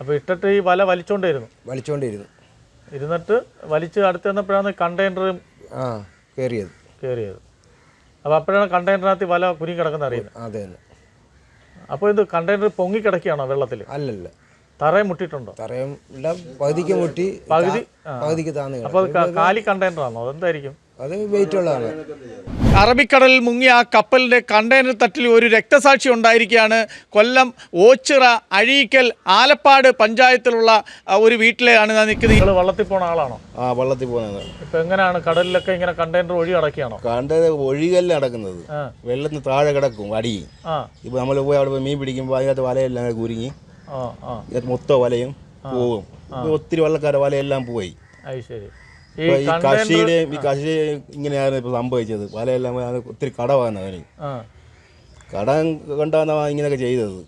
അപ്പോൾ ഇട്ടിട്ട് ഈ വല വലിച്ചോണ്ടിരുന്നു. വലിച്ചുകൊണ്ടിരുന്നു ഇരുന്നിട്ട് വലിച്ച് അടുത്ത് വന്നപ്പോഴാണ് കണ്ടെയ്നറും ആ കയറിയത് കയറിയത് അപ്പോൾ അപ്പോഴാണ് കണ്ടെയ്നറിനകത്ത് ഈ വല കുരുങ്ങി കിടക്കുന്ന അറിയുന്നത് അതെ അതെ. അപ്പോൾ ഇത് കണ്ടെയ്നർ പൊങ്ങി കിടക്കുകയാണോ വെള്ളത്തിൽ അല്ലല്ല. തറയെ മുട്ടിയിട്ടുണ്ടോ? തറയും ഇല്ല പകുതിക്ക് മുട്ടി പകുതി താ- പകുതിക്ക് താന്ന് അപ്പോൾ കിടക്കും. കണ്ടെയ്നർ കാലി കണ്ടെയ്നറാണോ അതെന്തായിരിക്കും? അത് വെയിറ്റ് ഉള്ളതാണ്. അറബിക്കടലിൽ മുങ്ങിയ ആ കപ്പലിന്റെ കണ്ടെയ്നർ തട്ടിൽ ഒരു രക്തസാക്ഷി ഉണ്ടായിരിക്കുകയാണ്. കൊല്ലം ഓച്ചിറ അഴീക്കൽ ആലപ്പാട് പഞ്ചായത്തിലുള്ള ഒരു വീട്ടിലെയാണ് ഞാൻ നിൽക്കുന്നത്. നിങ്ങൾ വള്ളത്തിൽ പോണ ആളാണോ? ആ വള്ളത്തിൽ പോകുന്നത് ഇപ്പൊ എങ്ങനെയാണ് കടലിലൊക്കെ ഇങ്ങനെ കണ്ടെയ്നർ ഒഴി അടക്കിയാണോ? കണ്ടെയ്നർ ഒഴികല്ല നടക്കുന്നത് ആ. വെള്ളത്തിന് താഴെ കിടക്കും അടി. ഇപ്പൊ നമ്മൾ പോയി അവിടെ പോയി മീൻ പിടിക്കുമ്പോൾ അതിനകത്ത് വലയെല്ലാം കുരുങ്ങി. ആ ആ. ഇതിനകത്ത് മൊത്തം വലയും പോകും ഒത്തിരി വള്ളക്കാരെ വലയെല്ലാം പോയി. അത് ശരി. ഈ ഇപ്പൊ ഈ കശി ഇങ്ങനെയാണ് ഇപ്പൊ സംഭവിച്ചത്. വലയെല്ലാം ഒത്തിരി കടവാണ് അവന് കടം കൊണ്ടാണ് ഇങ്ങനെയൊക്കെ ചെയ്തത്.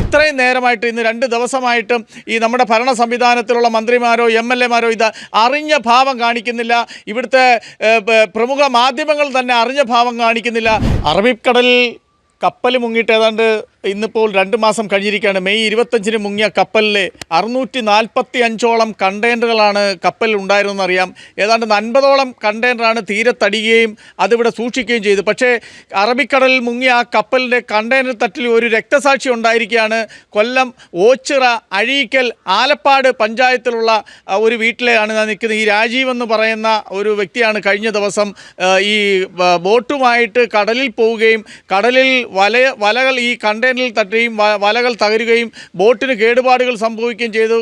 ഇത്രയും നേരമായിട്ട് ഇന്ന് രണ്ട് ദിവസമായിട്ടും ഈ നമ്മുടെ ഭരണ സംവിധാനത്തിലുള്ള മന്ത്രിമാരോ എം എൽ എമാരോ ഇത് അറിഞ്ഞ ഭാവം കാണിക്കുന്നില്ല. ഇവിടുത്തെ പ്രമുഖ മാധ്യമങ്ങൾ തന്നെ അറിഞ്ഞ ഭാവം കാണിക്കുന്നില്ല. അറബിക്കടലിൽ കപ്പൽ മുങ്ങിയിട്ട് ഏതാണ്ട് ഇന്നിപ്പോൾ രണ്ട് മാസം കഴിഞ്ഞിരിക്കുകയാണ്. മെയ് ഇരുപത്തഞ്ചിന് മുങ്ങിയ കപ്പലിലെ അറുന്നൂറ്റി നാൽപ്പത്തി അഞ്ചോളം കണ്ടെയ്നറുകളാണ് കപ്പലിൽ ഉണ്ടായിരുന്നറിയാം ഏതാണ്ട് അൻപതോളം കണ്ടെയ്നറാണ് തീരത്തടിയുകയും അതിവിടെ സൂക്ഷിക്കുകയും ചെയ്തു. പക്ഷേ അറബിക്കടലിൽ മുങ്ങിയ ആ കപ്പലിന്റെ കണ്ടെയ്നർ തട്ടിൽ ഒരു രക്തസാക്ഷി ഉണ്ടായിരിക്കുകയാണ്. കൊല്ലം ഓച്ചിറ അഴീക്കൽ ആലപ്പാട് പഞ്ചായത്തിലുള്ള ഒരു വീട്ടിലെയാണ് ഞാൻ നിൽക്കുന്നത്. ഈ രാജീവ് എന്ന് പറയുന്ന ഒരു വ്യക്തിയാണ് കഴിഞ്ഞ ദിവസം ഈ ബോട്ടുമായിട്ട് കടലിൽ പോവുകയും കടലിൽ വല വലകൾ ഈ കണ്ടെയ്നറിൽ തട്ടുകയും വലകൾ തകരുകയും ബോട്ടിന് കേടുപാടുകൾ സംഭവിക്കുകയും ചെയ്തു.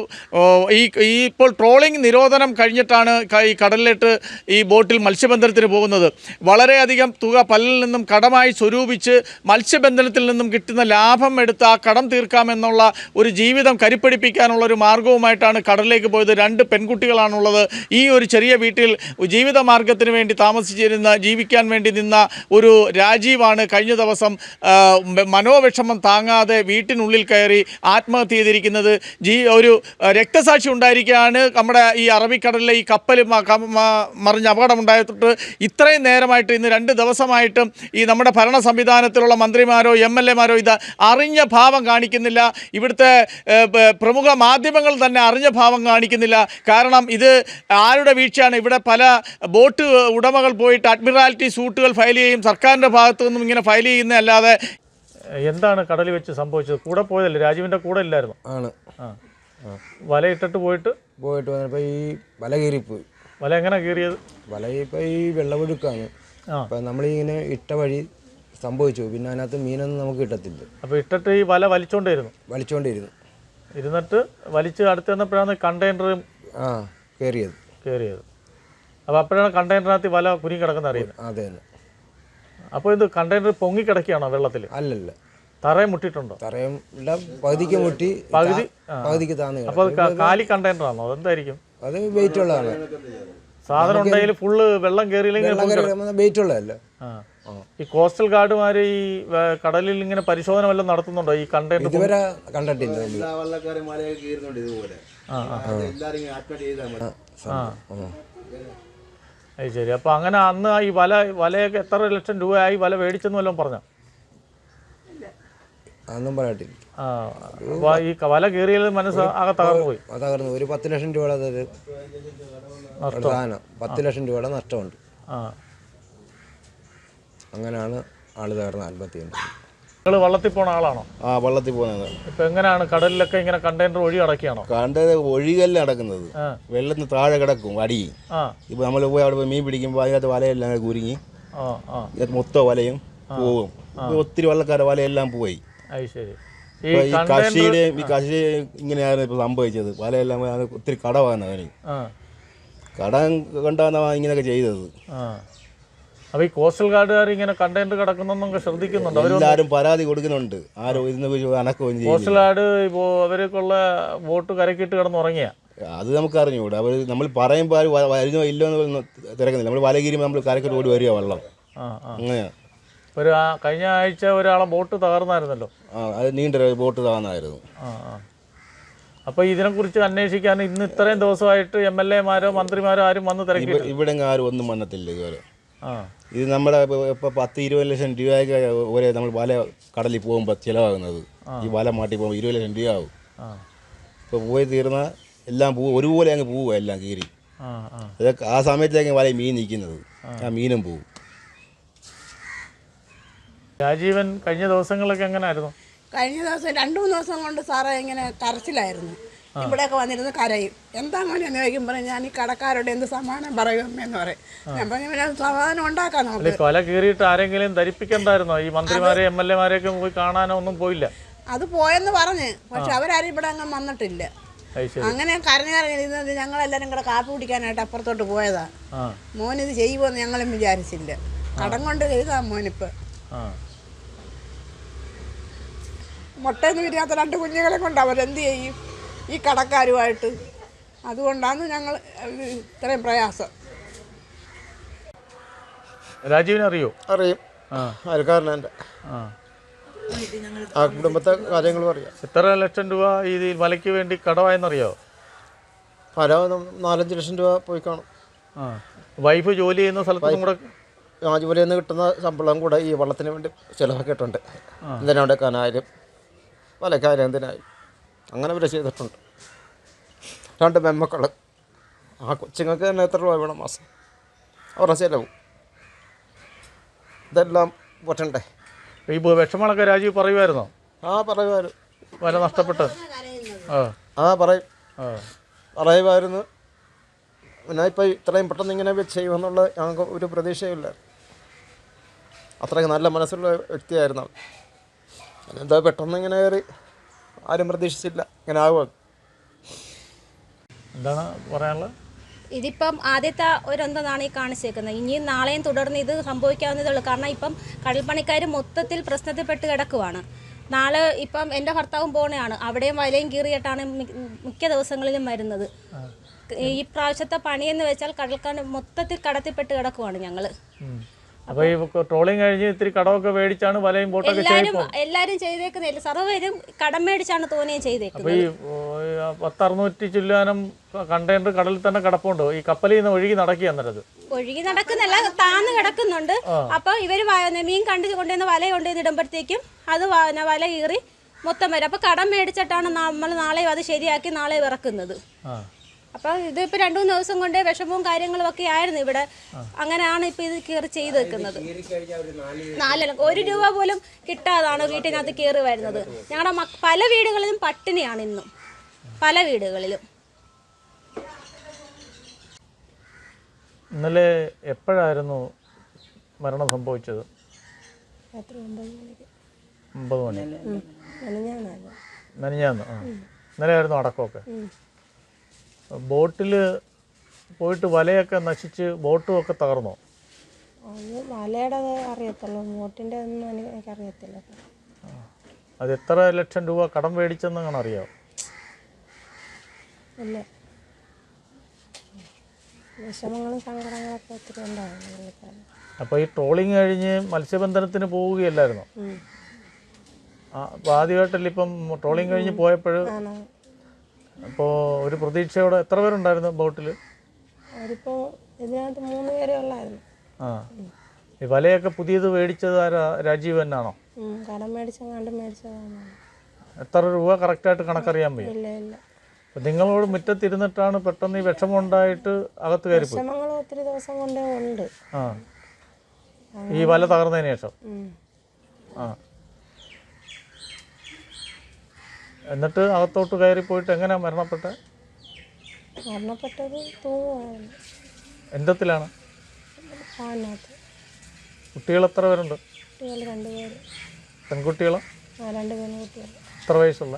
ഈ ഈ ഇപ്പോൾ ട്രോളിംഗ് നിരോധനം കഴിഞ്ഞിട്ടാണ് ഈ കടലിലിട്ട് ഈ ബോട്ടിൽ മത്സ്യബന്ധനത്തിന് പോകുന്നത്. വളരെയധികം തുക പല്ലിൽ നിന്നും കടമായി സ്വരൂപിച്ച് മത്സ്യബന്ധനത്തിൽ നിന്നും കിട്ടുന്ന ലാഭം എടുത്ത് ആ കടം തീർക്കാമെന്നുള്ള ഒരു ജീവിതം കരിപ്പിടിപ്പിക്കാനുള്ള ഒരു മാർഗവുമായിട്ടാണ് കടലിലേക്ക് പോയത്. രണ്ട് പെൺകുട്ടികളാണുള്ളത്. ഈ ഒരു ചെറിയ വീട്ടിൽ ജീവിത മാർഗത്തിന് വേണ്ടി താമസിച്ചിരുന്ന ജീവിക്കാൻ വേണ്ടി നിന്ന ഒരു രാജീവാണ് കഴിഞ്ഞ ദിവസം മനോവിഷമം താങ്ങാതെ വീട്ടിനുള്ളിൽ കയറി ആത്മഹത്യ ചെയ്തിരിക്കുന്നത് ജീ ഒരു രക്തസാക്ഷി ഉണ്ടായിരിക്കുകയാണ്. നമ്മുടെ ഈ അറബിക്കടലിലെ ഈ കപ്പൽ മറിഞ്ഞ അപകടമുണ്ടായിട്ട് ഇത്രയും നേരമായിട്ട് ഇന്ന് രണ്ട് ദിവസമായിട്ടും ഈ നമ്മുടെ ഭരണ സംവിധാനത്തിലുള്ള മന്ത്രിമാരോ എം എൽ എമാരോ ഇത് അറിഞ്ഞ ഭാവം കാണിക്കുന്നില്ല. ഇവിടുത്തെ പ്രമുഖ മാധ്യമങ്ങൾ തന്നെ അറിഞ്ഞ ഭാവം കാണിക്കുന്നില്ല. കാരണം ഇത് ആരുടെ വീഴ്ചയാണ്? ഇവിടെ പല ബോട്ട് ഉടമകൾ പോയിട്ട് അഡ്മിറാലിറ്റി സൂട്ടുകൾ ഫയൽ ചെയ്യും. സർക്കാരിന്റെ ഭാഗത്തു നിന്നും ഇങ്ങനെ ഫയൽ ചെയ്യുന്നതല്ലാതെ എന്താണ് കടലിൽ വെച്ച് സംഭവിച്ചത്? കൂടെ പോയതല്ല? രാജീവിന്റെ കൂടെ ഇല്ലായിരുന്നു? ആണ്. ആ. വല ഇട്ടിട്ട് പോയിട്ട്? പോയിട്ട് വന്നപ്പോൾ ഈ വല കീറിപ്പോയി. വല എങ്ങനെ കീറിയത്? വല ഇപ്പോൾ ഈ വെള്ളമൊഴുക്കാണ് അപ്പം നമ്മളിങ്ങനെ ഇട്ട വഴി സംഭവിച്ചു. പിന്നെ അതിനകത്ത് മീനൊന്നും നമുക്ക് കിട്ടത്തില്ല. അപ്പോൾ ഇട്ടിട്ട് ഈ വല വലിച്ചോണ്ടിരുന്നു വലിച്ചോണ്ടിരുന്നു ഇരുന്നിട്ട് വലിച്ച് അടുത്ത് വന്നപ്പോഴാണ് കണ്ടെയ്നറും ആ കയറിയത് കയറിയത് അപ്പോൾ അപ്പോഴാണ് കണ്ടെയ്നറിനകത്ത് വല കുരുങ്ങി കിടക്കുന്ന അറിയുന്നത് അതെ തന്നെ അപ്പോൾ ഇത് കണ്ടെയ്നർ പൊങ്ങി കിടക്കുകയാണോ വെള്ളത്തിൽ അല്ലല്ല. തറയെ മുട്ടിയിട്ടുണ്ടോ? തറയും പകുതിക്ക് മുട്ടി പകുതി? പകുതിക്ക് താന്ന് അപ്പോൾ കാലി കണ്ടെയ്നർ ആണോ അതെന്തായിരിക്കും? അത് വെയിറ്റ് ഉള്ളതാണ് സാധനം ഉണ്ടെങ്കിൽ ഫുള്ള് വെള്ളം കയറിയില്ലെങ്കിൽ വെയിറ്റ് ഉള്ളതല്ല ആ. ഈ കോസ്റ്റൽ ഗാർഡുമാർ ഈ കടലിൽ ഇങ്ങനെ പരിശോധന വല്ലതും നടത്തുന്നുണ്ടോ? ഈ കണ്ടെയ്നർ ഇതുവരെ കണ്ടിട്ടില്ല. ഇതുപോലെ. അത് ശരി. അപ്പോൾ അങ്ങനെ അന്ന് ഈ വല വലയൊക്കെ എത്ര ലക്ഷം രൂപയായി വല മേടിച്ചെന്ന് വല്ലതും പറഞ്ഞോ? അതൊന്നും പറയട്ടില്ല. ആ അപ്പോൾ ഈ വല കീറിയത് മനസ്സ് ആകെ തകർന്നു പോയി. തകർന്നു. ഒരു പത്ത് ലക്ഷം രൂപയുടെ അതൊരു ഒരു പത്ത് ലക്ഷം രൂപയുടെ നഷ്ടമുണ്ട്. ആ. അങ്ങനെയാണ് ആൾ തകർന്ന് ആത്മഹത്യ നിങ്ങൾ വള്ളത്തിൽ പോണ ആളാണോ? ആ വള്ളത്തിൽ പോകുന്നത് ഇപ്പൊ എങ്ങനെയാണ് കടലിലൊക്കെ ഇങ്ങനെ കണ്ടെയ്നർ ഒഴി അടക്കിയാണോ കണ്ടത് ഒഴികല്ല അടക്കുന്നത് വെള്ളത്തിന് താഴെ കിടക്കും അടി. ഇപ്പൊ നമ്മൾ പോയി അവിടെ പോയി മീൻ പിടിക്കുമ്പോൾ അതിനകത്ത് വലയെല്ലാം കുരുങ്ങി. ഇതിനകത്ത് മൊത്തം വലയും പോവും. ഒത്തിരി വള്ളക്കാരെ വലയെല്ലാം പോയി. ശരി. ഈ ഇപ്പൊ ഈ കശി ഇങ്ങനെയാണ് ഇപ്പൊ സംഭവിച്ചത്. വലയെല്ലാം ഒത്തിരി കടവാണ് അവന് കട കൊണ്ടാണ് ഇങ്ങനെയൊക്കെ ചെയ്തത്. ആ അപ്പോൾ ഈ കോസ്റ്റൽ ഗാർഡുകാർ ഇങ്ങനെ കണ്ടെയ്നർ കിടക്കുന്നൊക്കെ ശ്രദ്ധിക്കുന്നുണ്ട്. എല്ലാവരും പരാതി കൊടുക്കുന്നുണ്ട്. ആരോ ഇതിനെ കോസ്റ്റൽ ഗാർഡ് ഇപ്പോ അവർക്കുള്ള ബോട്ട് കരക്കിട്ട് കിടന്നുറങ്ങിയ. അത് നമുക്ക് അറിഞ്ഞുകൂടാ. അവർ നമ്മൾ പറയുമ്പോൾ ആര് വരുന്നോ ഇല്ലോ എന്ന് തിരക്കുന്നില്ല. നമ്മൾ വലകിരിയുമ്പോൾ നമ്മൾ കരക്കിട്ട് ഓടി വരിക വെള്ളം. ആ അങ്ങനെ അങ്ങനെയാണ് ഒരു ആ കഴിഞ്ഞ ആഴ്ച ഒരാളെ ബോട്ട് തകർന്നായിരുന്നല്ലോ. ആ അത് നീണ്ട ബോട്ട് തകർന്നായിരുന്നു. ആ ആ. അപ്പോൾ ഇതിനെക്കുറിച്ച് അന്വേഷിക്കാൻ ഇന്ന് ഇത്രയും ദിവസമായിട്ട് എം എൽ എമാരോ മന്ത്രിമാരോ ആരും വന്ന് തിരക്കി ഇവ- ഇവിടെ ആരും ഒന്നും വന്നത്തില്ല ഇതുവരെ. ഇത് നമ്മുടെ ഇപ്പോൾ പത്ത് ഇരുപത് ലക്ഷം രൂപയ്ക്ക് ഒരേ നമ്മൾ വല കടലിൽ പോകുമ്പോൾ ചിലവാകുന്നത്. ഈ വല മാട്ടി പോകുമ്പോൾ ഇരുപത് ലക്ഷം രൂപ ആവും ആ. ഇപ്പോൾ പോയി തീർന്ന എല്ലാം പൂ ഒരുപോലെ അങ്ങ് പോവുക എല്ലാം കീറി. ആ ആ. അതൊക്കെ ആ സമയത്തേക്ക് വല മീൻ നിൽക്കുന്നത്. ആ. മീനും പോവും. രാജീവൻ കഴിഞ്ഞ ദിവസങ്ങളൊക്കെ എങ്ങനെയായിരുന്നു കഴിഞ്ഞ ദിവസം രണ്ടു മൂന്ന് ദിവസം കൊണ്ട് സാറേ ഇങ്ങനെ കരച്ചിലായിരുന്നു. ഇവിടെയൊക്കെ വന്നിരുന്ന് കരയും. എന്താ മോനെ എന്ന് പറയും ഞാൻ ഈ കടക്കാരോട് എന്ത് സമാധാനം പറയും അമ്മയെന്ന് പറയും. ഞാൻ പറഞ്ഞു "പിന്നെ സമാധാനം ഉണ്ടാക്കാം അല്ലെ നമുക്ക് കൊല കീറിയിട്ട് ആരെങ്കിലും ധരിപ്പിക്കണ്ടായിരുന്നോ? ഈ മന്ത്രിമാരെ എം എൽ എമാരെയൊക്കെ പോയി കാണാനോ ഒന്നും പോയില്ല. അത് പോയെന്ന് പറഞ്ഞ്. പക്ഷെ അവരാരും ഇവിടെ അങ്ങ് വന്നിട്ടില്ല. അങ്ങനെ കരഞ്ഞു കരഞ്ഞിരുന്നത് ഞങ്ങളെല്ലാരും കൂടെ കാപ്പി കുടിക്കാനായിട്ട് അപ്പുറത്തോട്ട് പോയതാ. ഇത് ചെയ്യുമെന്ന് ഞങ്ങളും വിചാരിച്ചില്ല. കടം കൊണ്ട് ചെയ്താ മോനിപ്പ്. മുട്ടയെന്ന് വിരിയാത്ത രണ്ട് കുഞ്ഞുങ്ങളെ കൊണ്ട് അവരെന്ത് ചെയ്യും? ഈ കടക്കാരുമായിട്ട്. അതുകൊണ്ടാണ് ഞങ്ങൾ ഇത് ഇത്രയും പ്രയാസം. രാജീവിനെ അറിയോ? അറിയും. ആ. അയൽക്കാരനെ എന്റെ. ആ. കുടുംബത്തെ കാര്യങ്ങളും അറിയാം. എത്ര ലക്ഷം രൂപ ഈ വലയ്ക്ക് വേണ്ടി കടമായെന്നറിയോ? പല നാലഞ്ച് ലക്ഷം രൂപ പോയി കാണും. ആ. വൈഫ് ജോലി ചെയ്യുന്ന സ്ഥലത്തും കൂടെ ആ ജോലിയിൽ നിന്ന് കിട്ടുന്ന ശമ്പളം കൂടെ ഈ വള്ളത്തിന് വേണ്ടി ചിലവാക്കിയിട്ടുണ്ട്. എന്തിനാണ് കനാലും? വലക്കായാലും എന്തിനായാലും അങ്ങനെ വരെ ചെയ്തിട്ടുണ്ട്. രണ്ട് മെമ്മക്കൾ ആ കൊച്ചുങ്ങൾക്ക് തന്നെ എത്ര രൂപ വേണം മാസം? അവരുടെ ചിലവ്. ഇതെല്ലാം പറ്റണ്ടേ ഈ വിഷമങ്ങളൊക്കെ രാജീവ് പറയുമായിരുന്നോ ആ പറയുമായിരുന്നു വില നഷ്ടപ്പെട്ട്. ആ. പറയും. പറയുമായിരുന്നു പിന്നെ ഇപ്പോൾ ഇത്രയും പെട്ടെന്ന് ഇങ്ങനെ ചെയ്യുമെന്നുള്ള ഞങ്ങൾക്ക് ഒരു പ്രതീക്ഷയില്ല അത്രയ്ക്ക് നല്ല മനസ്സുള്ള വ്യക്തിയായിരുന്നു അവൻ. എന്താ പെട്ടെന്ന് ഇങ്ങനെ കയറി? ആരും പ്രതീക്ഷിച്ചില്ല. ഇങ്ങനെ ആകുക എന്താണ് പറയാനുള്ളത്? ഇതിപ്പം ആദ്യത്തെ ഒരൊന്നാണ് ഈ കാണിച്ചേക്കുന്നത്. ഇനിയും നാളെയും തുടർന്ന് ഇത് സംഭവിക്കാവുന്നതേ ഉള്ളൂ. കാരണം ഇപ്പം കടൽപ്പണിക്കാർ മൊത്തത്തിൽ പ്രശ്നത്തിൽപ്പെട്ട് കിടക്കുവാണ്. നാളെ ഇപ്പം എന്റെ ഭർത്താവും പോണെയാണ്. അവിടെയും വലയും കീറിയിട്ടാണ് മിക്ക ദിവസങ്ങളിലും വരുന്നത്. ഈ പ്രാവശ്യത്തെ പണിയെന്ന് വെച്ചാൽ കടൽക്കാണ് മൊത്തത്തിൽ കടത്തിപ്പെട്ട് കിടക്കുവാണ് ഞങ്ങൾ അപ്പോൾ ഈ ട്രോളിങ് കഴിഞ്ഞ് ഇത്തിരി കടമൊക്കെ മേടിച്ചാണ് വലയും ബോട്ടൊക്കെ എല്ലാരും എല്ലാരും ചെയ്തേക്കുന്നില്ല സർവരും കടം മേടിച്ചാണ് തോന്നിയും ചെയ്തേക്കുന്നത്. ഈ പത്തറുന്നൂറ്റി ചില്ലാനം കണ്ടെയ്നർ കടലിൽ തന്നെ കിടപ്പുണ്ട്. ഈ കപ്പലിൽ നിന്ന് ഒഴുകി നടക്കുക അന്നേരത് ഒഴുകി നടക്കുന്നല്ല താന്ന് കിടക്കുന്നുണ്ട്. അപ്പൊ ഇവർ മീൻ കണ്ടു കൊണ്ടുവന്ന് വല കൊണ്ടുവന്ന് ഇടുമ്പോഴത്തേക്കും അത് വല കീറി മൊത്തം വരും. അപ്പൊ കടം മേടിച്ചിട്ടാണ് നമ്മൾ നാളെ അത് ശരിയാക്കി നാളെ ഇറക്കുന്നത്. അപ്പൊ ഇതിപ്പോ രണ്ടു മൂന്ന് ദിവസം കൊണ്ട് വിഷമവും കാര്യങ്ങളും ഒക്കെ ആയിരുന്നു ഇവിടെ. അങ്ങനെയാണ് ഇപ്പൊ ഇത് കേറി ചെയ്ത് വെക്കുന്നത്. നാല് ഒരു രൂപ പോലും കിട്ടാതാണ് വീട്ടിനകത്ത് കയറി വരുന്നത്. ഞങ്ങളുടെ പല വീടുകളിലും പട്ടിണിയാണ് ഇന്നും. പല വീടുകളിലും. ഇന്നലെ എപ്പോഴായിരുന്നു മരണം സംഭവിച്ചത്? ഒമ്പത് മണി. നനഞ്ഞാന്ന്. ഇന്നലെ ആയിരുന്നു അടക്കമൊക്കെ? ബോട്ടിൽ പോയിട്ട് വലയൊക്കെ നശിച്ച് ബോട്ടും ഒക്കെ തകർന്നോ അറിയത്തുള്ളൂ ബോട്ടിന്റെ ഒന്നും എനിക്ക് അത് എത്ര ലക്ഷം രൂപ കടം മേടിച്ചെന്ന് അങ്ങനെ അറിയാമോ ഇല്ല. വിഷമങ്ങളും സങ്കടങ്ങളൊക്കെ ഒത്തിരി ഉണ്ടായിരുന്നു അപ്പോൾ ഈ ട്രോളിങ് കഴിഞ്ഞ് മത്സ്യബന്ധനത്തിന് പോവുകയല്ലായിരുന്നോ? അപ്പോൾ ആദ്യമായിട്ടല്ല ഇപ്പം ട്രോളിങ് കഴിഞ്ഞ് പോയപ്പോൾ ആണ്. അപ്പോൾ ഒരു പ്രതീക്ഷയോടെ എത്ര പേരുണ്ടായിരുന്നു ബോട്ടിൽ? ഇതിനകത്ത് മൂന്ന് പേരെ ഉള്ളായിരുന്നു. ആ. ഈ വലയൊക്കെ പുതിയത് മേടിച്ചത് ആരാ? രാജീവ് തന്നെയാണോ ഉം, കടം മേടിച്ചങ്ങാണ്ട് മേടിച്ചതാണ് എത്ര രൂപ കറക്റ്റായിട്ട് കണക്കറിയാൻ വയ്യ? ഇല്ല ഇല്ല. നിങ്ങളോട് മുറ്റത്തിരുന്നിട്ടാണ് പെട്ടെന്ന് ഈ വിഷമം ഉണ്ടായിട്ട് അകത്ത് കയറിപ്പോയി വിഷമങ്ങൾ ഒത്തിരി ദിവസം കൊണ്ടേ ഉണ്ട്. ആ. ഈ വല തകർന്നതിന് ശേഷം? ഉം. ആ. എന്നിട്ട് അകത്തോട്ട് കയറി പോയിട്ട് എങ്ങനെയാ മരണപ്പെട്ടത് മരണപ്പെട്ടത് തൂങ്ങുമായിരുന്നു എന്തത്തിലാണ്? ഫാനിനകത്ത് കുട്ടികൾ എത്ര പേരുണ്ട്? കുട്ടികൾ രണ്ടുപേര് പെൺകുട്ടികളോ? ആ രണ്ട് പെൺകുട്ടികൾ. എത്ര വയസ്സുള്ള?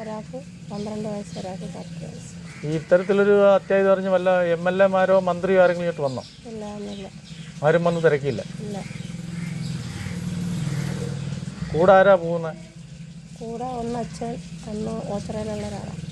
ഒരാൾക്ക് പന്ത്രണ്ട് വയസ്സ് ഒരാൾക്ക് പത്ത് വയസ്സ്. ഈ ഇത്തരത്തിലൊരു അത്യാഹിതം അറിഞ്ഞ് വല്ല എം എൽ എമാരോ മന്ത്രിയോ ആരെങ്കിലും ഇങ്ങോട്ട് വന്നോ? ഇല്ല ഒന്നുമില്ല ആരും വന്ന് തിരക്കിയില്ല. ഇല്ല. കൂടെ ആരാ പോകുന്നത് കൂടെ ഒന്ന് അച്ഛൻ ഒന്ന് ഓച്ചറയിലുള്ള ഒരാളാണ്.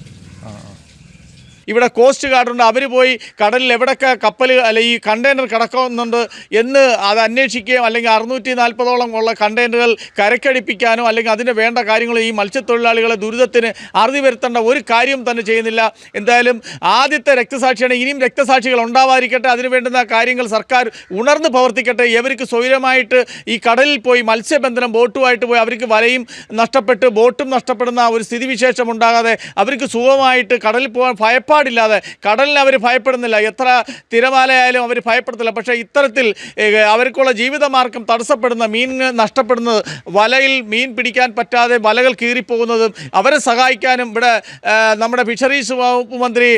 ഇവിടെ കോസ്റ്റ് ഗാർഡുണ്ട് അവർ പോയി കടലിൽ എവിടെയൊക്കെ കപ്പൽ അല്ല ഈ കണ്ടെയ്നർ കിടക്കുന്നുണ്ട് എന്ന് അത് അന്വേഷിക്കുകയും അല്ലെങ്കിൽ അറുന്നൂറ്റി നാൽപ്പതോളം ഉള്ള കണ്ടെയ്നറുകൾ കരക്കടിപ്പിക്കാനോ അല്ലെങ്കിൽ അതിന് വേണ്ട കാര്യങ്ങൾ ഈ മത്സ്യത്തൊഴിലാളികളെ ദുരിതത്തിന് അറുതി വരുത്തേണ്ട ഒരു കാര്യം തന്നെ ചെയ്യുന്നില്ല. എന്തായാലും ആദ്യത്തെ രക്തസാക്ഷിയാണ് ഇനിയും രക്തസാക്ഷികൾ ഉണ്ടാവാതിരിക്കട്ടെ. അതിന് വേണ്ടുന്ന കാര്യങ്ങൾ സർക്കാർ ഉണർന്ന് പ്രവർത്തിക്കട്ടെ. ഇവർക്ക് സ്വൈരമായിട്ട് ഈ കടലിൽ പോയി മത്സ്യബന്ധനം ബോട്ടുമായിട്ട് പോയി അവർക്ക് വലയും നഷ്ടപ്പെട്ട് ബോട്ടും നഷ്ടപ്പെടുന്ന ഒരു സ്ഥിതിവിശേഷം ഉണ്ടാകാതെ അവർക്ക് സുഖമായിട്ട് കടലിൽ പോകാൻ ഭയപ്പാടില്ലാതെ കടലിനെ അവർ ഭയപ്പെടുന്നില്ല. എത്ര തിരമാലയായാലും അവർ ഭയപ്പെടുന്നില്ല പക്ഷേ ഇത്തരത്തിൽ അവർക്കുള്ള ജീവിതമാർഗം തടസ്സപ്പെടുന്ന മീൻ നഷ്ടപ്പെടുന്നത് വലയിൽ മീൻ പിടിക്കാൻ പറ്റാതെ വലകൾ കീറിപ്പോകുന്നതും അവരെ സഹായിക്കാനും ഇവിടെ നമ്മുടെ ഫിഷറീസ് വകുപ്പ് മന്ത്രി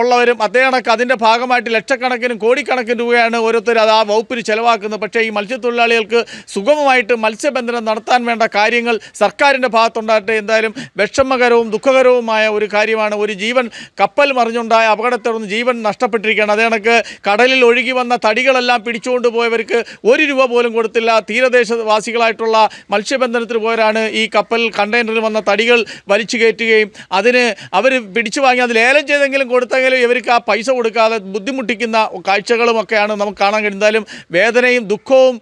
ഉള്ളവരും അദ്ദേഹം അതിന്റെ ഭാഗമായിട്ട് ലക്ഷക്കണക്കിനും കോടിക്കണക്കിന് രൂപയാണ് ഓരോരുത്തർ അത് ആ വകുപ്പിന് ചിലവാക്കുന്നത്. പക്ഷേ ഈ മത്സ്യത്തൊഴിലാളികൾക്ക് സുഗമമായിട്ട് മത്സ്യബന്ധനം നടത്താൻ വേണ്ട കാര്യങ്ങൾ സർക്കാരിന്റെ ഭാഗത്തുണ്ടാകട്ടെ. എന്തായാലും വിഷമകരവും ദുഃഖകരവുമായ ഒരു കാര്യമാണ്. ഒരു ജീവൻ കപ്പൽ മറിഞ്ഞുണ്ടായ അപകടത്തെ തുടർന്ന് ജീവൻ നഷ്ടപ്പെട്ടിരിക്കുകയാണ്. അതേ കണക്ക് കടലിൽ ഒഴുകി വന്ന തടികളെല്ലാം പിടിച്ചുകൊണ്ട് പോയവർക്ക് ഒരു രൂപ പോലും കൊടുത്തില്ല. തീരദേശവാസികളായിട്ടുള്ള മത്സ്യബന്ധനത്തിന് പോയവരാണ് ഈ കപ്പൽ കണ്ടെയ്നറിൽ വന്ന തടികൾ വലിച്ചു കയറ്റുകയും അതിന് അവർ പിടിച്ചു വാങ്ങി അത് ലേലം ചെയ്തെങ്കിലും കൊടുത്തെങ്കിലും ഇവർക്ക് ആ പൈസ കൊടുക്കാതെ ബുദ്ധിമുട്ടിക്കുന്ന കാഴ്ചകളും ഒക്കെയാണ് നമുക്ക് കാണാൻ കഴിയുന്നത്. എന്തായാലും വേദനയും ദുഃഖവും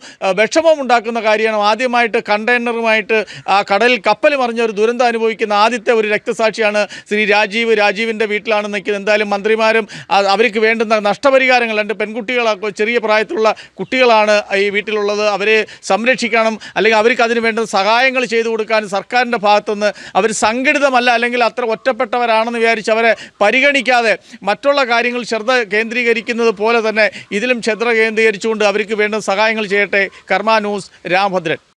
വിഷമവും ഉണ്ടാക്കുന്ന കാര്യമാണ്. ആദ്യമായിട്ട് കണ്ടെയ്നറുമായിട്ട് ആ കടലിൽ കപ്പൽ മറിഞ്ഞ ഒരു ദുരന്തം അനുഭവിക്കുന്ന ആദ്യത്തെ ഒരു രക്തസാക്ഷിയാണ് ശ്രീ രാജീവ്. രാജീവിന്റെ വീട്ടിലാണ് നിൽക്കുന്നത്. എന്തായാലും മന്ത്രിമാരും അവർക്ക് വേണ്ടുന്ന നഷ്ടപരിഹാരങ്ങൾ രണ്ട് പെൺകുട്ടികളൊക്കെ ചെറിയ പ്രായത്തിലുള്ള കുട്ടികളാണ് ഈ വീട്ടിലുള്ളത്. അവരെ സംരക്ഷിക്കണം അല്ലെങ്കിൽ അവർക്ക് അതിന് വേണ്ട സഹായങ്ങൾ ചെയ്തു കൊടുക്കാൻ സർക്കാരിന്റെ ഭാഗത്തുനിന്ന് അവർ സംഘടിതമല്ല അല്ലെങ്കിൽ അത്ര ഒറ്റപ്പെട്ടവരാണെന്ന് വിചാരിച്ച് അവരെ പരിഗണിക്കാതെ മറ്റുള്ള കാര്യങ്ങൾ ശ്രദ്ധ കേന്ദ്രീകരിക്കുന്നത് പോലെ തന്നെ ഇതിലും ശ്രദ്ധ കേന്ദ്രീകരിച്ചുകൊണ്ട് അവർക്ക് വേണ്ട സഹായങ്ങൾ ചെയ്യട്ടെ. കർമ്മ ന്യൂസ് രാമഭദ്രൻ.